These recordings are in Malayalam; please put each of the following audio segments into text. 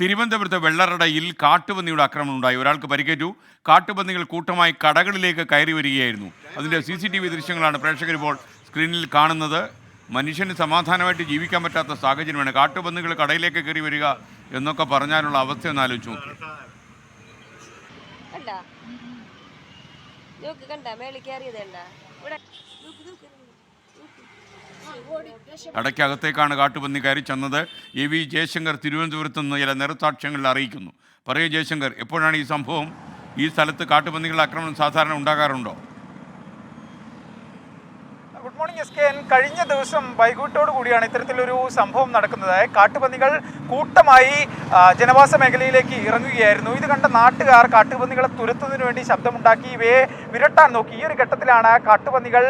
തിരുവനന്തപുരത്ത് വെള്ളറടയിൽ കാട്ടുപന്നിയുടെ ആക്രമണം ഉണ്ടായി. ഒരാൾക്ക് പരിക്കേറ്റു. കാട്ടുപന്നികൾ കൂട്ടമായി കടകളിലേക്ക് കയറി വരികയായിരുന്നു. അതിന്റെ സി സി ടി വി ദൃശ്യങ്ങളാണ് പ്രേക്ഷകർ ഇപ്പോൾ സ്ക്രീനിൽ കാണുന്നത്. മനുഷ്യന് സമാധാനമായിട്ട് ജീവിക്കാൻ പറ്റാത്ത സാഹചര്യമാണ്. കാട്ടുപന്നികൾ കടയിലേക്ക് കയറി വരിക എന്നൊക്കെ പറഞ്ഞാലുള്ള അവസ്ഥ ഒന്ന് ആലോചിച്ചു നോക്കി. കണ്ട? മേളിൽ കയറിയത് നോക്ക് ഇവിടെ കടയ്ക്കകത്തേക്കാണ് കാട്ടുപന്നി കയറി ചെന്നത്. എ വി ജയശങ്കർ തിരുവനന്തപുരത്ത് നിന്ന് ചില നിറസാക്ഷ്യങ്ങളിൽ അറിയിക്കുന്നു. പറയൂ ജയശങ്കർ എപ്പോഴാണ് ഈ സംഭവം? ഈ സ്ഥലത്ത് കാട്ടുപന്നികളുടെ ആക്രമണം സാധാരണ ഉണ്ടാകാറുണ്ടോ? മോർണിംഗ് എസ് കെ എൻ കഴിഞ്ഞ ദിവസം വൈകിട്ടോട് കൂടിയാണ് ഇത്തരത്തിലൊരു സംഭവം നടക്കുന്നത്. കാട്ടുപന്നികൾ കൂട്ടമായി ജനവാസ മേഖലയിലേക്ക് ഇറങ്ങുകയായിരുന്നു. ഇത് കണ്ട നാട്ടുകാർ കാട്ടുപന്നികളെ തുരത്തുന്നതിന് വേണ്ടി ശബ്ദമുണ്ടാക്കി ഇവയെ വിരട്ടാൻ നോക്കി. ഈ ഒരു ഘട്ടത്തിലാണ് കാട്ടുപന്നികൾ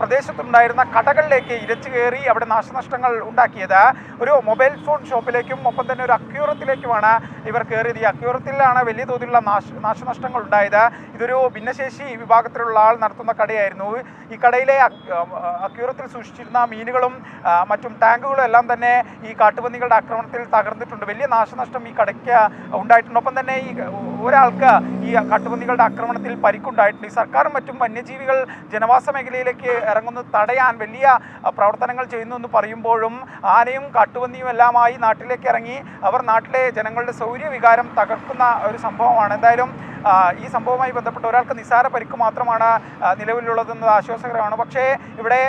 പ്രദേശത്തുണ്ടായിരുന്ന കടകളിലേക്ക് ഇരച്ചു കയറി അവിടെ നാശനഷ്ടങ്ങൾ ഉണ്ടാക്കിയത്. ഒരു മൊബൈൽ ഫോൺ ഷോപ്പിലേക്കും ഒപ്പം തന്നെ ഒരു അക്യൂറത്തിലേക്കുമാണ് ഇവർ കയറിയത്. ഈ അക്യൂറത്തിലാണ് വലിയ തോതിലുള്ള നാശ നാശനഷ്ടങ്ങൾ ഉണ്ടായത്. ഇതൊരു ഭിന്നശേഷി വിഭാഗത്തിലുള്ള ആൾ നടത്തുന്ന കടയായിരുന്നു. ഈ കടയിലെ അക്യൂറത്തിൽ സൂക്ഷിച്ചിരുന്ന മീനുകളും മറ്റും ടാങ്കുകളും എല്ലാം തന്നെ ഈ കാട്ടുപന്നികളുടെ ആക്രമണത്തിൽ തകർന്നിട്ടുണ്ട്. വലിയ നാശനഷ്ടം ഈ കടയ്ക്ക് ഉണ്ടായിട്ടുണ്ട്. ഒപ്പം തന്നെ ഈ ഒരാൾക്ക് ഈ കാട്ടുപന്നികളുടെ ആക്രമണത്തിൽ പരിക്കുണ്ടായിട്ടുണ്ട്. ഈ സർക്കാരും മറ്റും വന്യജീവികൾ ജനവാസ മേഖലയിലേക്ക് ഇറങ്ങുന്നത് തടയാൻ വലിയ പ്രവർത്തനങ്ങൾ ചെയ്യുന്നു എന്ന് പറയുമ്പോഴും ആനയും കാട്ടുപന്നിയും എല്ലാമായി നാട്ടിലേക്ക് ഇറങ്ങി അവർ നാട്ടിലെ ജനങ്ങളുടെ സൗര്യവികാരം തകർക്കുന്ന ഒരു സംഭവമാണ്. എന്തായാലും ഈ സംഭവവുമായി ബന്ധപ്പെട്ട് ഒരാൾക്ക് നിസാര പരിക്ക് മാത്രമാണ് നിലവിലുള്ളതെന്നത് ആശ്വാസകരമാണ്. പക്ഷേ ഇവിടെ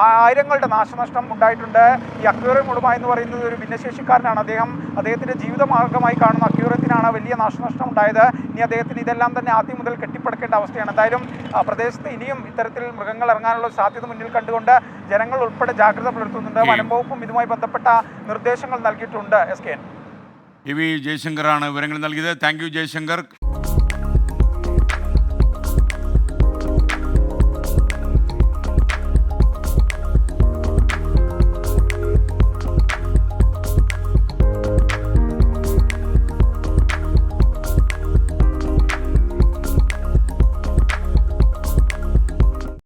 ആയിരങ്ങളുടെ നാശനഷ്ടം ഉണ്ടായിട്ടുണ്ട്. ഈ അക്വേറിയം ഉടമ എന്ന് പറയുന്നത് ഒരു ഭിന്നശേഷിക്കാരനാണ്. അദ്ദേഹം അദ്ദേഹത്തിന്റെ ജീവിതമാർഗമായി കാണുന്ന അക്യൂറത്തിനാണ് വലിയ നാശനഷ്ടം ഉണ്ടായത് ഇനി അദ്ദേഹത്തിന് ഇതെല്ലാം തന്നെ ആദ്യം മുതൽ കെട്ടിപ്പടുക്കേണ്ട അവസ്ഥയാണ്. എന്തായാലും ആ, പ്രദേശത്ത് ഇനിയും ഇത്തരത്തിൽ മൃഗങ്ങൾ ഇറങ്ങാനുള്ള സാധ്യത മുന്നിൽ കണ്ടുകൊണ്ട് ജനങ്ങൾ ഉൾപ്പെടെ ജാഗ്രത പുലർത്തുന്നുണ്ട്. വനംവകുപ്പും ഇതുമായി ബന്ധപ്പെട്ട നിർദ്ദേശങ്ങൾ നൽകിയിട്ടുണ്ട്. S K N. വി ജയശങ്കറാണ് വിവരങ്ങൾ നൽകിയത്. Thank you Jayashankar.